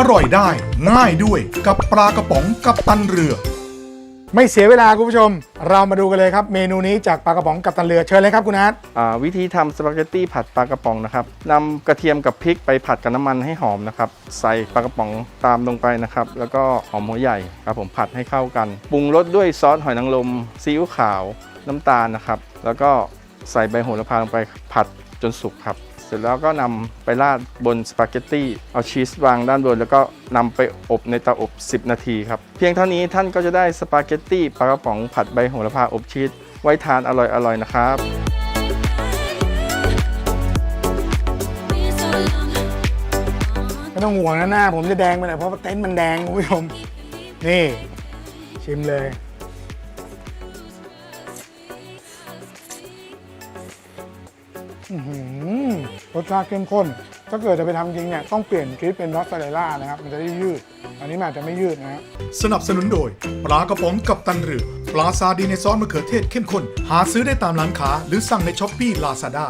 อร่อยได้ง่ายด้วยกับปลากระป๋องกับตันเรือ ไม่เสียเวลาคุณผู้ชม เรามาดูกันเลยครับ เมนูนี้จากปลากระป๋องกับตันเรือเชิญเลยครับคุณอาร์ตอ่าวิธีทำสปาเกตตี้ผัดปลากระป๋องนะครับนำกระเทียมกับพริกไปผัดกับน้ำมันให้หอมนะครับ ใส่ปลากระป๋องตามลงไปนะครับ แล้วก็หอมหัวใหญ่ครับผมผัดให้เข้ากัน ปรุงรสด้วยซอสหอยนางรมซีอิ๊วขาว น้ำตาลนะครับ แล้วก็ใส่ใบโหระพาลงไปผัดจนสุกครับเส ร็จแล้วก็นำไปราดบนสปาเกตตี้เอาชีสวางด้านบน แล้วก็นำไปอบในเตาอบ 10 นาทีครับ เพียงเท่านี้ท่านก็จะได้สปาเกตตี้ปลากระป๋องผัดใบโหระพาอบชีสไว้ทานอร่อยๆนะครับไม่ต้องห่วงนะหน้า ผมจะแดงไปหน่อยเพราะเต็นท์มันแดงคุณผู้ชมนี่ ชิมเลย อื้อหือรสชาติเข้มข้น ถ้าเกิดจะไปทำจริงเนี่ยต้องเปลี่ยนชีสเป็นมอสซาเรลล่านะครับ มันจะได้ยืด อันนี้มันอาจจะไม่ยืดนะฮะสนับสนุนโดย ปลากระป๋องกับตันเรือ ปลาซาดีในซอสมะเขือเทศเข้มข้น หาซื้อได้ตามร้านค้า หรือสั่งในช้อปปี้ลาซาด้า